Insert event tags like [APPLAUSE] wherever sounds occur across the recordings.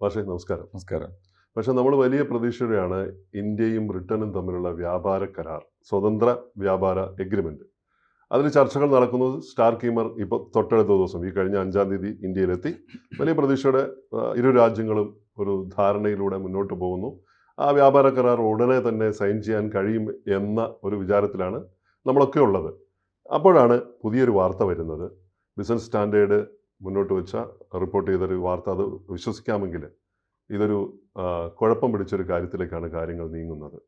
പക്ഷേ നമസ്കാരം. നമസ്കാരം. പക്ഷെ നമ്മൾ വലിയ പ്രതീക്ഷയോടെയാണ് ഇന്ത്യയും ബ്രിട്ടനും തമ്മിലുള്ള വ്യാപാര കരാർ സ്വതന്ത്ര വ്യാപാര എഗ്രിമെന്റ് അതിൽ ചർച്ചകൾ നടക്കുന്നത് സ്റ്റാർ കീമർ ഇപ്പോൾ തൊട്ടടുത്ത ദിവസം ഈ കഴിഞ്ഞ അഞ്ചാം തീയതി ഇന്ത്യയിലെത്തി. വലിയ പ്രതീക്ഷയുടെ ഇരു രാജ്യങ്ങളും ഒരു ധാരണയിലൂടെ മുന്നോട്ട് പോകുന്നു. ആ വ്യാപാര കരാർ ഉടനെ തന്നെ സൈൻ ചെയ്യാൻ കഴിയും എന്ന ഒരു വിചാരത്തിലാണ് നമ്മളൊക്കെ ഉള്ളത്. അപ്പോഴാണ് പുതിയൊരു വാർത്ത വരുന്നത്. ബിസിനസ് സ്റ്റാൻഡേർഡ് മുന്നോട്ട് വെച്ച റിപ്പോർട്ട് ചെയ്തൊരു വാർത്ത അത് വിശ്വസിക്കാമെങ്കിൽ ഇതൊരു കുഴപ്പം പിടിച്ചൊരു കാര്യത്തിലേക്കാണ് കാര്യങ്ങൾ നീങ്ങുന്നത്.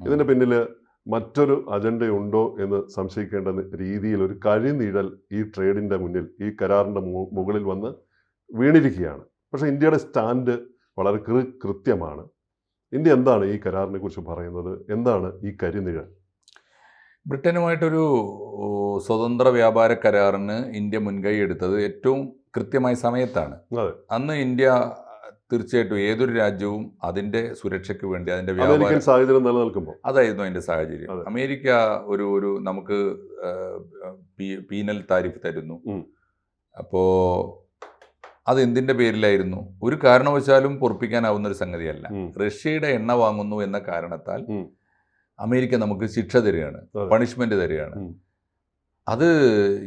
ഇതിന്റെ പിന്നിൽ മറ്റൊരു അജണ്ടയുണ്ടോ എന്ന് സംശയിക്കേണ്ട രീതിയിൽ ഒരു കഴിനീഴൽ ഈ ട്രേഡിന്റെ മുന്നിൽ ഈ കരാറിന്റെ മുകളിൽ വന്ന് വീണിരിക്കുകയാണ്. പക്ഷേ ഇന്ത്യയുടെ സ്റ്റാൻഡ് വളരെ കൃ കൃത്യമാണ്. ഇന്ത്യ എന്താണ് ഈ കരാറിനെ കുറിച്ച് പറയുന്നത്? എന്താണ് ഈ കരിനിഴൽ? ബ്രിട്ടനുമായിട്ടൊരു സ്വതന്ത്ര വ്യാപാര കരാറിന് ഇന്ത്യ മുൻകൈ എടുത്തത് ഏറ്റവും കൃത്യമായ സമയത്താണ്. അന്ന് ഇന്ത്യ തീർച്ചയായിട്ടും ഏതൊരു രാജ്യവും അതിന്റെ സുരക്ഷയ്ക്ക് വേണ്ടി അതിന്റെ വ്യാപാര സാഹചര്യം നിലനിൽക്കുമ്പോൾ അതായിരുന്നു അതിന്റെ സാഹചര്യം. അമേരിക്ക ഒരു ഒരു നമുക്ക് പീനൽ താരിഫ് തരുന്നു. അപ്പോ അത് എന്തിന്റെ പേരിലായിരുന്നു? ഒരു കാരണവശാലും പൊറപ്പിക്കാനാവുന്ന ഒരു സംഗതിയല്ല റഷ്യയുടെ എണ്ണ വാങ്ങുന്നു എന്ന കാരണത്താൽ. അമേരിക്ക നമുക്ക് ശിക്ഷ തരികയാണ്. പണിഷ്മെന്റ് തരികയാണ്. അത്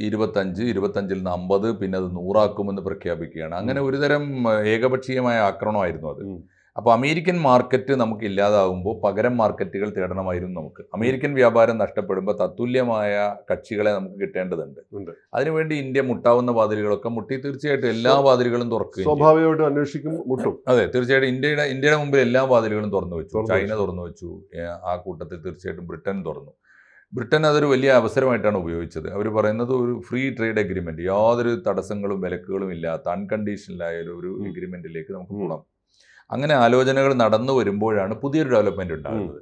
ഇരുപത്തഞ്ച് ഇരുപത്തഞ്ചിൽ നിന്ന് അമ്പത് പിന്നെ അത് നൂറാക്കുമെന്ന് പ്രഖ്യാപിക്കുകയാണ് അങ്ങനെ ഒരുതരം ഏകപക്ഷീയമായ ആക്രമണമായിരുന്നു അത്. അപ്പോൾ അമേരിക്കൻ മാർക്കറ്റ് നമുക്ക് ഇല്ലാതാവുമ്പോൾ പകരം മാർക്കറ്റുകൾ തേടണമായിരുന്നു നമുക്ക്. അമേരിക്കൻ വ്യാപാരം നഷ്ടപ്പെടുമ്പോൾ തത്തുല്യമായ കക്ഷികളെ നമുക്ക് കിട്ടേണ്ടതുണ്ട്. അതിനുവേണ്ടി ഇന്ത്യ മുട്ടാവുന്ന വാതിലുകളൊക്കെ മുട്ടി തീർച്ചയായിട്ടും എല്ലാ വാതിലുകളും തുറക്കും സ്വാഭാവികമായിട്ട് അന്വേഷിക്കും മുട്ടും. അതെ തീർച്ചയായിട്ടും ഇന്ത്യയുടെ ഇന്ത്യയുടെ മുമ്പിൽ എല്ലാ വാതിലുകളും തുറന്നു വെച്ചു. ചൈന തുറന്നു വെച്ചു. ആ കൂട്ടത്തിൽ തീർച്ചയായിട്ടും ബ്രിട്ടൻ തുറന്നു. ബ്രിട്ടൻ അതൊരു വലിയ അവസരമായിട്ടാണ് ഉപയോഗിച്ചത്. അവർ പറയുന്നത് ഒരു ഫ്രീ ട്രേഡ് അഗ്രിമെന്റ് യാതൊരു തടസ്സങ്ങളും വിലക്കുകളും ഇല്ലാത്ത അൺകണ്ടീഷണലായ ഒരു- അഗ്രിമെന്റിലേക്ക് നമുക്ക് പോകണം അങ്ങനെ ആലോചനകൾ നടന്നു വരുമ്പോഴാണ് പുതിയൊരു ഡെവലപ്മെന്റ് ഉണ്ടാകുന്നത്.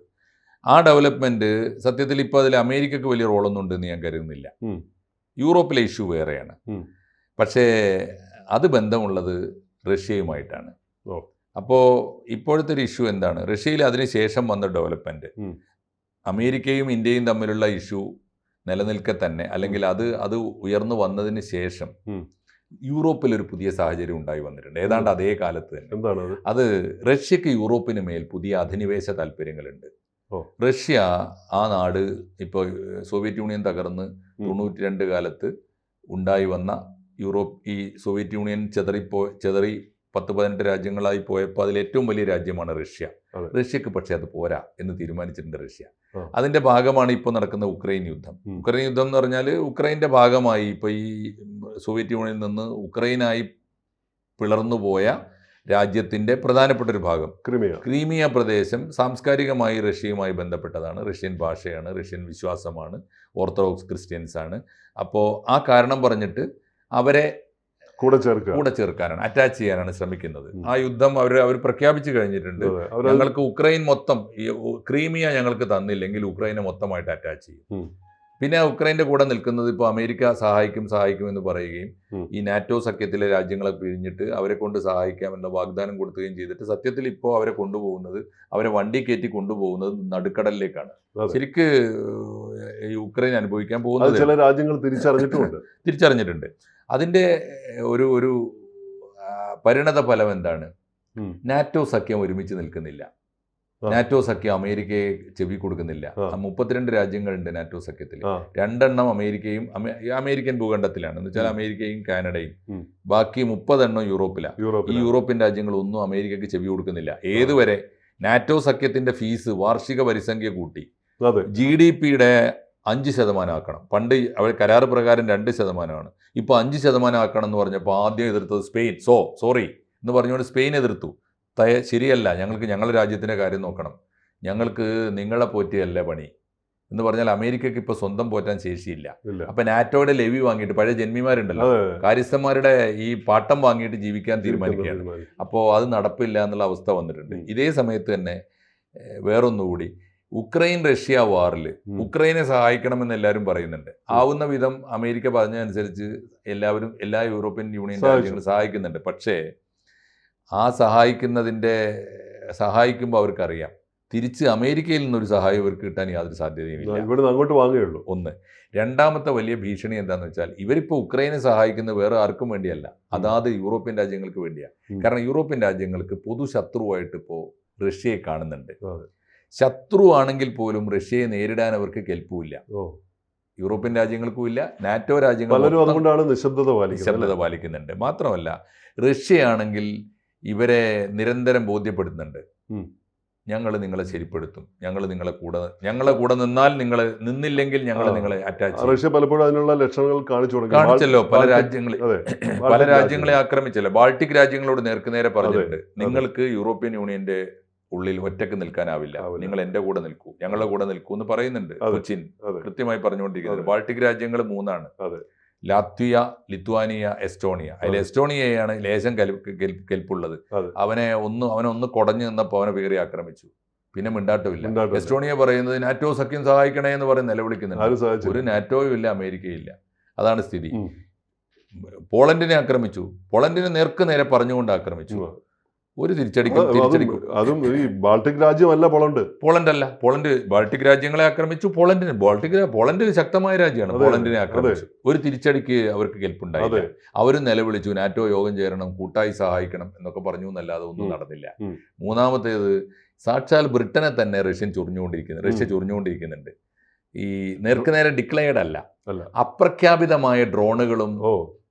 ആ ഡെവലപ്മെന്റ് സത്യത്തിൽ ഇപ്പോൾ അതിൽ അമേരിക്കക്ക് വലിയ റോളൊന്നും ഉണ്ടെന്ന് ഞാൻ കരുതുന്നില്ല. യൂറോപ്പിലെ ഇഷ്യൂ വേറെയാണ്. പക്ഷേ അത് ബന്ധമുള്ളത് റഷ്യയുമായിട്ടാണ്. അപ്പോൾ ഇപ്പോഴത്തെ ഒരു ഇഷ്യൂ എന്താണ്? റഷ്യയിൽ അതിന് ശേഷം വന്ന ഡെവലപ്മെന്റ് അമേരിക്കയും ഇന്ത്യയും തമ്മിലുള്ള ഇഷ്യൂ നിലനിൽക്കെ തന്നെ അല്ലെങ്കിൽ അത് അത് ഉയർന്നു വന്നതിന് ശേഷം. യൂറോപ്പിൽ ഒരു പുതിയ സാഹചര്യം ഉണ്ടായി വന്നിട്ടുണ്ട്. ഏതാണ്ട് അതേ കാലത്ത് തന്നെ. എന്താണ് അത് റഷ്യക്ക് യൂറോപ്പിന് മേൽ പുതിയ അധിനിവേശ താല്പര്യങ്ങളുണ്ട്. റഷ്യ ആ നാട് ഇപ്പോൾ സോവിയറ്റ് യൂണിയൻ തകർന്ന്. തൊണ്ണൂറ്റി രണ്ട് കാലത്ത് ഉണ്ടായി വന്ന യൂറോപ്പ് ഈ സോവിയറ്റ് യൂണിയൻ ചെതറിപ്പോ ചെതറി പത്ത് പതിനെട്ട് രാജ്യങ്ങളായി പോയപ്പോൾ അതിൽ ഏറ്റവും വലിയ രാജ്യമാണ് റഷ്യ. റഷ്യക്ക് പക്ഷേ അത് പോരാ എന്ന് തീരുമാനിച്ചിട്ടുണ്ട് റഷ്യ. അതിന്റെ ഭാഗമാണ് ഇപ്പോൾ നടക്കുന്ന ഉക്രൈൻ യുദ്ധം. ഉക്രൈൻ യുദ്ധം എന്ന് പറഞ്ഞാൽ ഉക്രൈന്റെ ഭാഗമായി ഇപ്പോൾ ഈ സോവിയറ്റ് യൂണിയനിൽ നിന്ന് ഉക്രൈനായി പിളർന്നു പോയ രാജ്യത്തിന്റെ പ്രധാനപ്പെട്ട ഒരു ഭാഗം. ക്രിമിയ. ക്രീമിയ പ്രദേശം സാംസ്കാരികമായി റഷ്യയുമായി ബന്ധപ്പെട്ടതാണ്. റഷ്യൻ ഭാഷയാണ് റഷ്യൻ വിശ്വാസമാണ് ഓർത്തഡോക്സ് ക്രിസ്ത്യൻസ് ആണ് അപ്പോൾ ആ കാരണം പറഞ്ഞിട്ട് അവരെ കൂടെ ചേർക്കുക. കൂടെ ചേർക്കാനാണ് അറ്റാച്ച് ചെയ്യാനാണ് ശ്രമിക്കുന്നത്. ആ യുദ്ധം അവർ അവർ പ്രഖ്യാപിച്ചു കഴിഞ്ഞിട്ടുണ്ട്. ഞങ്ങൾക്ക് ഉക്രൈൻ മൊത്തം ക്രീമിയ ഞങ്ങൾക്ക് തന്നില്ലെങ്കിൽ ഉക്രൈനെ മൊത്തമായിട്ട് അറ്റാച്ച് ചെയ്യും. പിന്നെ ഉക്രൈന്റെ കൂടെ നിൽക്കുന്നത് ഇപ്പോൾ അമേരിക്ക സഹായിക്കും സഹായിക്കും എന്ന് പറയുകയും ഈ നാറ്റോ സഖ്യത്തിലെ രാജ്യങ്ങളെ പിഴിഞ്ഞിട്ട് അവരെ കൊണ്ട് സഹായിക്കാം എന്ന വാഗ്ദാനം കൊടുക്കുകയും ചെയ്തിട്ട് സത്യത്തിൽ ഇപ്പോൾ അവരെ കൊണ്ടുപോകുന്നത് അവരെ വണ്ടി കയറ്റി കൊണ്ടുപോകുന്നത് നടുക്കടലിലേക്കാണ്. ശരിക്ക് ഈ ഉക്രൈൻ അനുഭവിക്കാൻ പോകുന്നത് ചില രാജ്യങ്ങൾ തിരിച്ചറിഞ്ഞിട്ടുണ്ട് [LAUGHS] തിരിച്ചറിഞ്ഞിട്ടുണ്ട്. അതിന്റെ ഒരു ഒരു പരിണത ഫലം എന്താണ്? നാറ്റോ സഖ്യം ഒരുമിച്ച് നിൽക്കുന്നില്ല. നാറ്റോ സഖ്യം അമേരിക്കയെ ചെവി കൊടുക്കുന്നില്ല. മുപ്പത്തിരണ്ട് രാജ്യങ്ങളുണ്ട് നാറ്റോ സഖ്യത്തിൽ രണ്ടെണ്ണം അമേരിക്കയും അമേരിക്കൻ ഭൂഖണ്ഡത്തിലാണ്. എന്ന് വെച്ചാൽ അമേരിക്കയും കാനഡയും. ബാക്കി മുപ്പതെണ്ണം യൂറോപ്പിലാണ് ഈ യൂറോപ്യൻ രാജ്യങ്ങൾ ഒന്നും അമേരിക്കയ്ക്ക് ചെവി കൊടുക്കുന്നില്ല. ഏതുവരെ നാറ്റോ സഖ്യത്തിന്റെ ഫീസ് വാർഷിക പരിസംഖ്യ കൂട്ടി. ജി ഡി പിയുടെ അഞ്ച് ശതമാനമാക്കണം. പണ്ട് അവർ കരാർ പ്രകാരം രണ്ട് ശതമാനമാണ്. ഇപ്പോൾ അഞ്ച് ശതമാനമാക്കണം എന്ന് പറഞ്ഞപ്പോൾ ആദ്യം എതിർത്തത് സ്പെയിൻ. So sorry. എന്ന് പറഞ്ഞുകൊണ്ട് സ്പെയിൻ എതിർത്തു. തയ ശരിയല്ല. ഞങ്ങൾക്ക് ഞങ്ങളുടെ രാജ്യത്തിന്റെ കാര്യം നോക്കണം. ഞങ്ങൾക്ക് നിങ്ങളെ പോറ്റിയല്ല പണി. എന്ന് പറഞ്ഞാൽ അമേരിക്കയ്ക്ക് ഇപ്പോൾ സ്വന്തം പോറ്റാൻ ശേഷിയില്ല. അപ്പൊ നാറ്റോയുടെ ലെവി വാങ്ങിയിട്ട് പഴയ ജന്മിമാരുണ്ടല്ലോ കാര്യസ്ഥന്മാരുടെ ഈ പാട്ടം വാങ്ങിയിട്ട് ജീവിക്കാൻ തീരുമാനിക്കുകയാണ്. തീരുമാനിക്കും. അപ്പോൾ അത് നടപ്പില്ല എന്നുള്ള അവസ്ഥ വന്നിട്ടുണ്ട്. ഇതേ സമയത്ത് തന്നെ വേറൊന്നുകൂടി ഉക്രൈൻ റഷ്യ വാറിൽ ഉക്രൈനെ സഹായിക്കണമെന്ന് എല്ലാവരും പറയുന്നുണ്ട്. ആവുന്ന വിധം അമേരിക്ക പറഞ്ഞതനുസരിച്ച് എല്ലാവരും എല്ലാ യൂറോപ്യൻ യൂണിയൻ രാജ്യങ്ങളും സഹായിക്കുന്നുണ്ട്. പക്ഷേ ആ സഹായിക്കുന്നതിന്റെ സഹായിക്കുമ്പോൾ അവർക്കറിയാം. തിരിച്ച് അമേരിക്കയിൽ നിന്നൊരു സഹായം ഇവർക്ക് കിട്ടാൻ യാതൊരു സാധ്യതയും ഇല്ല. ഇവിടെ അങ്ങോട്ട് വാങ്ങുകയുള്ളൂ. ഒന്ന്. രണ്ടാമത്തെ വലിയ ഭീഷണി എന്താണെന്ന് വെച്ചാൽ ഇവരിപ്പോൾ ഉക്രൈനെ സഹായിക്കുന്ന വേറെ ആർക്കും വേണ്ടിയല്ല. അതാത് യൂറോപ്യൻ രാജ്യങ്ങൾക്ക് വേണ്ടിയാണ് കാരണം യൂറോപ്യൻ രാജ്യങ്ങൾക്ക് പൊതു ശത്രുവായിട്ട് ഇപ്പോൾ റഷ്യയെ കാണുന്നുണ്ട്. ശത്രുവാണെങ്കിൽ ശത്രു ആണെങ്കിൽ പോലും റഷ്യയെ നേരിടാൻ അവർക്ക് കെൽപ്പുമില്ല. യൂറോപ്യൻ രാജ്യങ്ങൾക്കും ഇല്ല. നാറ്റോ പാലിക്കുന്നത് നിശബ്ദത പാലിക്കുന്നുണ്ട്. മാത്രമല്ല റഷ്യയാണെങ്കിൽ ഇവരെ നിരന്തരം ബോധ്യപ്പെടുത്തുന്നുണ്ട്. ഞങ്ങൾ നിങ്ങളെ ശരിപ്പെടുത്തും. ഞങ്ങൾ നിങ്ങളെ കൂടെ ഞങ്ങളെ കൂടെ നിന്നാൽ നിങ്ങൾ നിന്നില്ലെങ്കിൽ ഞങ്ങൾ നിങ്ങളെ അറ്റാച്ച് റഷ്യ പലപ്പോഴും അതിനുള്ള ലക്ഷണങ്ങൾ കാണിച്ചു കാണിച്ചല്ലോ പല രാജ്യങ്ങളിൽ പല രാജ്യങ്ങളെ ആക്രമിച്ചല്ലോ. ബാൾട്ടിക് രാജ്യങ്ങളോട് നേർക്കുനേരെ പറഞ്ഞിട്ടുണ്ട്. നിങ്ങൾക്ക് യൂറോപ്യൻ യൂണിയന്റെ ഉള്ളിൽ ഒറ്റയ്ക്ക് നിൽക്കാനാവില്ല. നിങ്ങൾ എന്റെ കൂടെ നിൽക്കൂ. ഞങ്ങളുടെ കൂടെ നിൽക്കൂ എന്ന് പറയുന്നുണ്ട് കൊച്ചിൻ കൃത്യമായി പറഞ്ഞുകൊണ്ടിരിക്കുന്നത്. ബാൾട്ടിക് രാജ്യങ്ങൾ മൂന്നാണ്. Latvia Lithuania Estonia. അതിൽ എസ്റ്റോണിയയാണ് ലേശം കെൽ- കെൽ- കെൽപ്പുള്ളത്. അവനെ ഒന്ന് അവനെ ഒന്ന് കുടഞ്ഞു നിന്നപ്പോൾ അവനെ കയറി ആക്രമിച്ചു. പിന്നെ മിണ്ടാട്ടമില്ല. എസ്റ്റോണിയ പറയുന്നത് നാറ്റോ സഖ്യം സഹായിക്കണേ എന്ന് പറഞ്ഞ് നിലവിളിക്കുന്നുണ്ട്. ഒരു നാറ്റോയും ഇല്ല അമേരിക്കയും ഇല്ല അതാണ് സ്ഥിതി. പോളണ്ടിനെ ആക്രമിച്ചു. പോളണ്ടിനെ നേർക്ക് നേരെ പറഞ്ഞുകൊണ്ട് ആക്രമിച്ചു. ഒരു തിരിച്ചടിക്കും അതും തിരിച്ചടിക്കും അതും ഈ ബാൾട്ടിക് രാജ്യമല്ല പോളണ്ട് പോളണ്ട് അല്ല പോളണ്ട് ബാൾട്ടിക് രാജ്യങ്ങളെ ആക്രമിച്ചു പോളണ്ടിന് ബാൾട്ടിക് പോളണ്ട് ശക്തമായ രാജ്യമാണ് പോളണ്ടിനെ. ആക്രമിച്ചു ഒരു തിരിച്ചടിക്ക് അവർക്ക് കെൽപ്പുണ്ടായി അവരും നിലവിളിച്ചു നാറ്റോ യോഗം ചേരണം കൂട്ടായി സഹായിക്കണം എന്നൊക്കെ പറഞ്ഞു എന്നല്ലാതെ ഒന്നും. നടന്നില്ല. മൂന്നാമത്തേത് സാക്ഷാൽ ബ്രിട്ടനെ തന്നെ റഷ്യൻ ചൊറിഞ്ഞുകൊണ്ടിരിക്കുന്നു റഷ്യ. ചൊറിഞ്ഞുകൊണ്ടിരിക്കുന്നുണ്ട് ഈ നേർക്കുനേരെ ഡിക്ലെയർഡ് അല്ല. അപ്രഖ്യാപിതമായ ഡ്രോണുകളും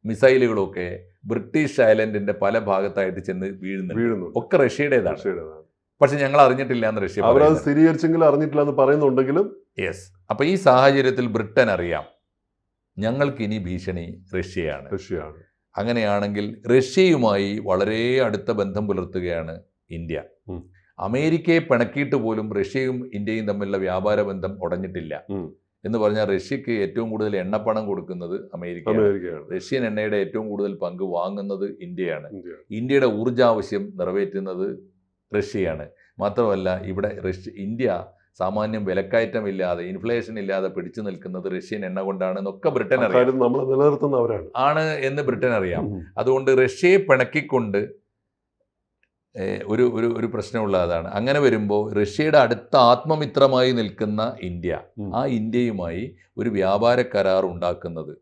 ഓ മിസൈലുകളും ഒക്കെ ബ്രിട്ടീഷ് ഐലൻഡിന്റെ പല ഭാഗത്തായിട്ട് ചെന്ന് വീഴുന്നു വീഴുന്നു ഒക്കെ റഷ്യയുടേതാണ് റഷ്യയുടേതാണ്. പക്ഷെ ഞങ്ങൾ അറിഞ്ഞിട്ടില്ല എന്ന് റഷ്യ അവരത്. സ്ഥിരീകരിച്ചെങ്കിലും അറിഞ്ഞിട്ടില്ല എന്ന് പറയുന്നുണ്ടെങ്കിലും യെസ് അപ്പൊ ഈ സാഹചര്യത്തിൽ ബ്രിട്ടൻ അറിയാം ഞങ്ങൾക്ക് ഇനി ഭീഷണി റഷ്യയാണ് റഷ്യയാണ് അങ്ങനെയാണെങ്കിൽ റഷ്യയുമായി വളരെ അടുത്ത ബന്ധം പുലർത്തുകയാണ് ഇന്ത്യ. അമേരിക്കയെ പിണക്കിയിട്ട് പോലും റഷ്യയും ഇന്ത്യയും തമ്മിലുള്ള വ്യാപാര ബന്ധം ഉടഞ്ഞിട്ടില്ല. എന്ന് പറഞ്ഞാൽ റഷ്യക്ക് ഏറ്റവും കൂടുതൽ എണ്ണപ്പണം കൊടുക്കുന്നത് അമേരിക്കയാണ്. റഷ്യൻ എണ്ണയുടെ ഏറ്റവും കൂടുതൽ പങ്ക് വാങ്ങുന്നത് ഇന്ത്യയാണ്. ഇന്ത്യ ഇന്ത്യയുടെ ഊർജാവശ്യം നിറവേറ്റുന്നത് റഷ്യയാണ്. മാത്രമല്ല ഇവിടെ റഷ്യ ഇന്ത്യ സാമാന്യം വിലക്കയറ്റമില്ലാതെ ഇൻഫ്ലേഷൻ ഇല്ലാതെ പിടിച്ചു നിൽക്കുന്നത് റഷ്യൻ എണ്ണ കൊണ്ടാണ് എന്നൊക്കെ ബ്രിട്ടൻ അറിയാം നിലനിർത്തുന്നവരാണ്. ആണ് എന്ന് ബ്രിട്ടൻ അറിയാം അതുകൊണ്ട് റഷ്യയെ പിണക്കിക്കൊണ്ട് ഒരു ഒരു ഒരു പ്രശ്നമുള്ള അതാണ്. അങ്ങനെ വരുമ്പോൾ റഷ്യയുടെ അടുത്ത ആത്മമിത്രമായി നിൽക്കുന്ന ഇന്ത്യ ആ ഇന്ത്യയുമായി ഒരു വ്യാപാര കരാർ ഉണ്ടാക്കുന്നത്.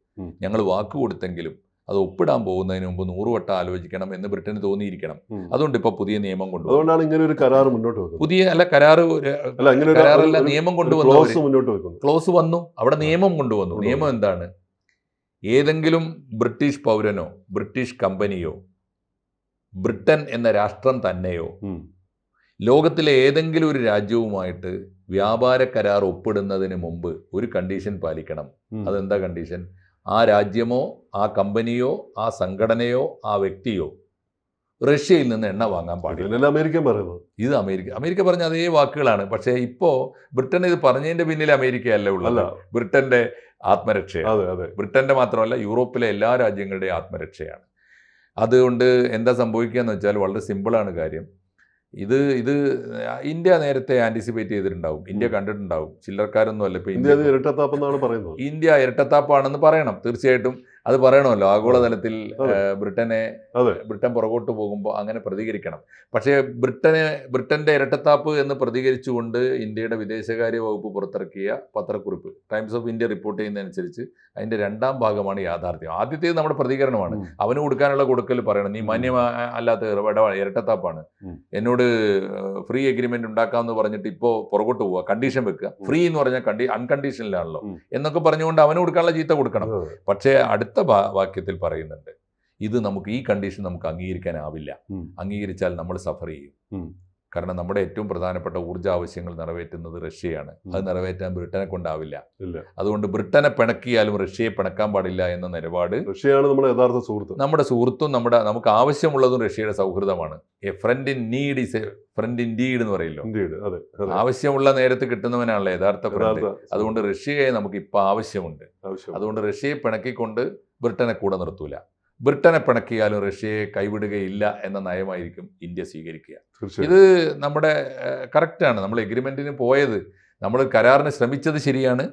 ഞങ്ങൾ വാക്ക് കൊടുത്തെങ്കിലും അത് ഒപ്പിടാൻ പോകുന്നതിന് മുമ്പ് നൂറുവട്ടം ആലോചിക്കണം എന്ന് ബ്രിട്ടന് തോന്നിയിരിക്കണം. അതുകൊണ്ട് ഇപ്പോൾ പുതിയ നിയമം കൊണ്ടുവന്നു. അതുകൊണ്ടാണ് ഇങ്ങനെ ഒരു കരാർ മുന്നോട്ട് പുതിയ അല്ല കരാറ് കരാറല്ല നിയമം കൊണ്ടുവന്നു ക്ലോസ് മുന്നോട്ട് വെക്കുന്നു. ക്ലോസ് വന്നു. അവിടെ നിയമം കൊണ്ടുവന്നു. നിയമം എന്താണ്? ഏതെങ്കിലും ബ്രിട്ടീഷ് പൗരനോ ബ്രിട്ടീഷ് കമ്പനിയോ ബ്രിട്ടൻ എന്ന രാഷ്ട്രം തന്നെയോ. ലോകത്തിലെ ഏതെങ്കിലും ഒരു രാജ്യവുമായിട്ട് വ്യാപാര കരാർ ഒപ്പിടുന്നതിന് മുമ്പ് ഒരു കണ്ടീഷൻ പാലിക്കണം. അതെന്താ കണ്ടീഷൻ ആ രാജ്യമോ ആ കമ്പനിയോ ആ സംഘടനയോ ആ വ്യക്തിയോ റഷ്യയിൽ നിന്ന് എണ്ണ വാങ്ങാൻ പാടില്ല. അമേരിക്ക പറയുന്നത് ഇത് അമേരിക്ക. അമേരിക്ക പറഞ്ഞ അതേ വാക്കുകളാണ്. പക്ഷേ ഇപ്പോ ബ്രിട്ടൻ ഇത് പറഞ്ഞതിന്റെ പിന്നിൽ അമേരിക്ക അല്ല ഉള്ളത്? അല്ല. ബ്രിട്ടന്റെ ആത്മരക്ഷയാണ്. ബ്രിട്ടന്റെ മാത്രമല്ല യൂറോപ്പിലെ എല്ലാ രാജ്യങ്ങളുടെയും ആത്മരക്ഷയാണ്. അതുകൊണ്ട് എന്താ സംഭവിക്കുക എന്ന് വെച്ചാൽ വളരെ സിമ്പിളാണ് കാര്യം. ഇത് ഇത് ഇന്ത്യ നേരത്തെ ആന്റിസിപ്പേറ്റ് ചെയ്തിട്ടുണ്ടാവും. ഇന്ത്യ. കണ്ടിട്ടുണ്ടാവും. ചില്ലർക്കാരൊന്നും അല്ല ഇപ്പൊ ഇന്ത്യ ഇരട്ടത്താപ്പെന്നാണ് പറയുന്നത്. ഇന്ത്യ ഇരട്ടത്താപ്പാണെന്ന് പറയണം. തീർച്ചയായിട്ടും. അത് പറയണമല്ലോ ആഗോളതലത്തിൽ. ബ്രിട്ടനെ ബ്രിട്ടൻ പുറകോട്ട് പോകുമ്പോൾ അങ്ങനെ പ്രതികരിക്കണം. പക്ഷേ ബ്രിട്ടനെ ബ്രിട്ടന്റെ ഇരട്ടത്താപ്പ് എന്ന് പ്രതികരിച്ചുകൊണ്ട് ഇന്ത്യയുടെ വിദേശകാര്യ വകുപ്പ് പുറത്തിറക്കിയ പത്രക്കുറിപ്പ് ടൈംസ് ഓഫ് ഇന്ത്യ റിപ്പോർട്ട് ചെയ്യുന്നതനുസരിച്ച് അതിന്റെ രണ്ടാം ഭാഗമാണ് യാഥാർത്ഥ്യം. ആദ്യത്തേത് നമ്മുടെ പ്രതികരണമാണ്. അവന് കൊടുക്കാനുള്ള കൊടുക്കൽ പറയണം. നീ മാന്യ അല്ലാത്ത ഇരട്ടത്താപ്പാണ്. എന്നോട് ഫ്രീ എഗ്രിമെന്റ് ഉണ്ടാക്കാമെന്ന് പറഞ്ഞിട്ട് ഇപ്പോൾ പുറകോട്ട് പോവുക കണ്ടീഷൻ വെക്കുക. ഫ്രീ എന്ന് പറഞ്ഞാൽ കണ്ടി അൺകണ്ടീഷനിലാണല്ലോ. എന്നൊക്കെ പറഞ്ഞുകൊണ്ട് അവന് കൊടുക്കാനുള്ള ചീത്ത കൊടുക്കണം. പക്ഷേ അടുത്ത ഭാ- വാക്യത്തിൽ പറയുന്നുണ്ട് ഇത് നമുക്ക് ഈ കണ്ടീഷൻ നമുക്ക് അംഗീകരിക്കാനാവില്ല. അംഗീകരിച്ചാൽ നമ്മൾ സഫർ ചെയ്യും. കാരണം നമ്മുടെ ഏറ്റവും പ്രധാനപ്പെട്ട ഊർജ ആവശ്യങ്ങൾ നിറവേറ്റുന്നത് റഷ്യയാണ്. അത് നിറവേറ്റാൻ ബ്രിട്ടനെ കൊണ്ടാവില്ല. അതുകൊണ്ട് ബ്രിട്ടനെ പിണക്കിയാലും റഷ്യയെ പിണക്കാൻ പാടില്ല എന്ന നിലപാട് റഷ്യയാണ് നമ്മുടെ യഥാർത്ഥ സുഹൃത്ത്. നമ്മുടെ സുഹൃത്തും നമ്മുടെ നമുക്ക് ആവശ്യമുള്ളതും റഷ്യയുടെ സൗഹൃദമാണ്. A friend in need is a friend in deed എന്ന് പറയല്ലോ. അതെ ആവശ്യമുള്ള നേരത്ത് കിട്ടുന്നവനാണല്ലോ യഥാർത്ഥ ഫ്രണ്ട് അതുകൊണ്ട് റഷ്യയെ നമുക്ക് ഇപ്പൊ ആവശ്യമുണ്ട്. അതുകൊണ്ട് റഷ്യയെ പിണക്കിക്കൊണ്ട് ബ്രിട്ടനെ കൂടെ നിർത്തൂല. ബ്രിട്ടനെ പിണക്കിയാലും റഷ്യയെ കൈവിടുകയില്ല എന്ന നയമായിരിക്കും ഇന്ത്യ സ്വീകരിക്കുക. ഇത് നമ്മുടെ കറക്റ്റാണ്. നമ്മൾ എഗ്രിമെന്റിന് പോയത് നമ്മൾ കരാറിന് ശ്രമിച്ചത് ശരിയാണ്.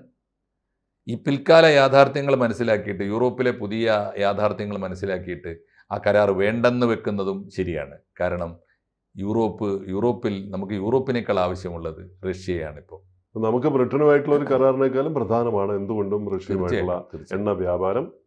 ഈ പിൽക്കാല യാഥാർത്ഥ്യങ്ങൾ മനസ്സിലാക്കിയിട്ട് യൂറോപ്പിലെ പുതിയ യാഥാർത്ഥ്യങ്ങൾ മനസ്സിലാക്കിയിട്ട് ആ കരാർ വേണ്ടെന്ന് വെക്കുന്നതും ശരിയാണ്. കാരണം യൂറോപ്പ് യൂറോപ്പിൽ നമുക്ക് യൂറോപ്പിനേക്കാൾ ആവശ്യമുള്ളത് റഷ്യയാണ് ഇപ്പോൾ നമുക്ക് ബ്രിട്ടനുമായിട്ടുള്ള ഒരു കരാറിനേക്കാളും പ്രധാനമാണ് എന്തുകൊണ്ടും റഷ്യയുമായിട്ടുള്ള. എണ്ണ വ്യാപാരം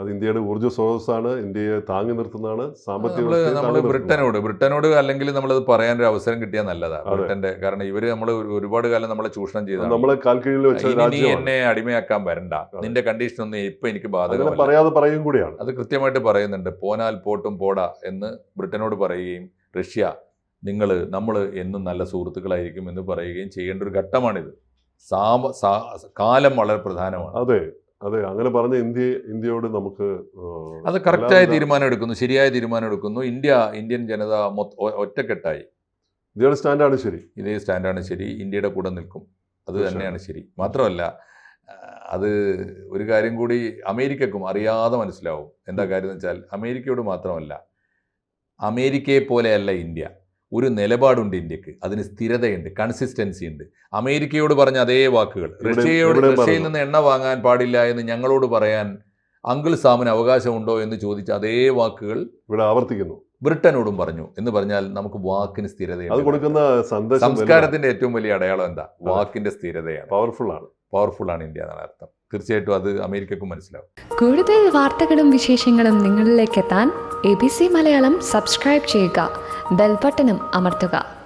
അത് ഇന്ത്യയുടെ ഊർജ സ്രോതസ്സാണ് ഇന്ത്യയെ താങ്ങി നിർത്തുന്നതാണ് സാമ്പത്തിക നമ്മൾ. ബ്രിട്ടനോട് ബ്രിട്ടനോട് അല്ലെങ്കിൽ നമ്മളത് പറയാനൊരു അവസരം കിട്ടിയാൽ നല്ലതാണ് ബ്രിട്ടന്റെ കാരണം ഇവർ നമ്മൾ ഒരുപാട് കാലം നമ്മളെ ചൂഷണം ചെയ്തു നമ്മളെ കാൽക്കീഴിൽ വെച്ച നീ എന്നെ അടിമയാക്കാൻ വരണ്ട. നിന്റെ കണ്ടീഷൻ ഒന്നും ഇപ്പൊ എനിക്ക് ബാധക പറയാതെ പറയും കൂടിയാണ്. അത് കൃത്യമായിട്ട് പറയുന്നുണ്ട്. പോനാൽ പോട്ടും പോടാ എന്ന് ബ്രിട്ടനോട് പറയുകയും റഷ്യ നിങ്ങൾ നമ്മൾ എന്നും നല്ല സുഹൃത്തുക്കളായിരിക്കും എന്ന് പറയുകയും ചെയ്യേണ്ട ഒരു ഘട്ടമാണിത്. സാമ സാ- കാലം വളരെ പ്രധാനമാണ്. അതെ. അതെ അങ്ങനെ പറഞ്ഞ ഇന്ത്യ ഇന്ത്യയോട് നമുക്ക് അത് കറക്റ്റായ തീരുമാനം എടുക്കുന്നു ശരിയായ തീരുമാനം എടുക്കുന്നു ഇന്ത്യ ഇന്ത്യൻ ജനത ഒറ്റക്കെട്ടായി. ഇന്ത്യയുടെ സ്റ്റാൻഡാണ് ശരി. ഇതേ സ്റ്റാൻഡാണ് ശരി. ഇന്ത്യയുടെ കൂടെ നിൽക്കും. അത് തന്നെയാണ് ശരി. മാത്രമല്ല അത് ഒരു കാര്യം കൂടി അമേരിക്കക്കും അറിയാതെ മനസ്സിലാവും. എന്താ കാര്യം എന്ന് വെച്ചാൽ അമേരിക്കയോട് മാത്രമല്ല അമേരിക്കയെ പോലെയല്ല ഇന്ത്യ. ഒരു നിലപാടുണ്ട് ഇന്ത്യയ്ക്ക്. അതിന് സ്ഥിരതയുണ്ട് കൺസിസ്റ്റൻസി ഉണ്ട് അമേരിക്കയോട് പറഞ്ഞ അതേ വാക്കുകൾ. റഷ്യയോട് റഷ്യയിൽ നിന്ന് എണ്ണ വാങ്ങാൻ പാടില്ല എന്ന് ഞങ്ങളോട് പറയാൻ അങ്കിൾ സാമിന് അവകാശമുണ്ടോ എന്ന് ചോദിച്ച അതേ വാക്കുകൾ ഇവിടെ ആവർത്തിക്കുന്നു. ബ്രിട്ടനോടും പറഞ്ഞു. എന്ന് പറഞ്ഞാൽ നമുക്ക് വാക്കിന് അത് സ്ഥിരതയുണ്ട് കൊടുക്കുന്ന സംസ്കാരത്തിന്റെ ഏറ്റവും വലിയ അടയാളം എന്താ? വാക്കിന്റെ സ്ഥിരതയാണ്. പവർഫുൾ ആണ്. പവർഫുൾ ആണ് ഇന്ത്യ എന്നാണ് അർത്ഥം. തീർച്ചയായിട്ടും അത് അമേരിക്കക്കും മനസ്സിലാവും. കൂടുതൽ വാർത്തകളും വിശേഷങ്ങളും നിങ്ങളിലേക്ക് എത്താൻ A B C Malayalam subscribe ചെയ്യുക. ബെൽബട്ടനും അമർത്തുക.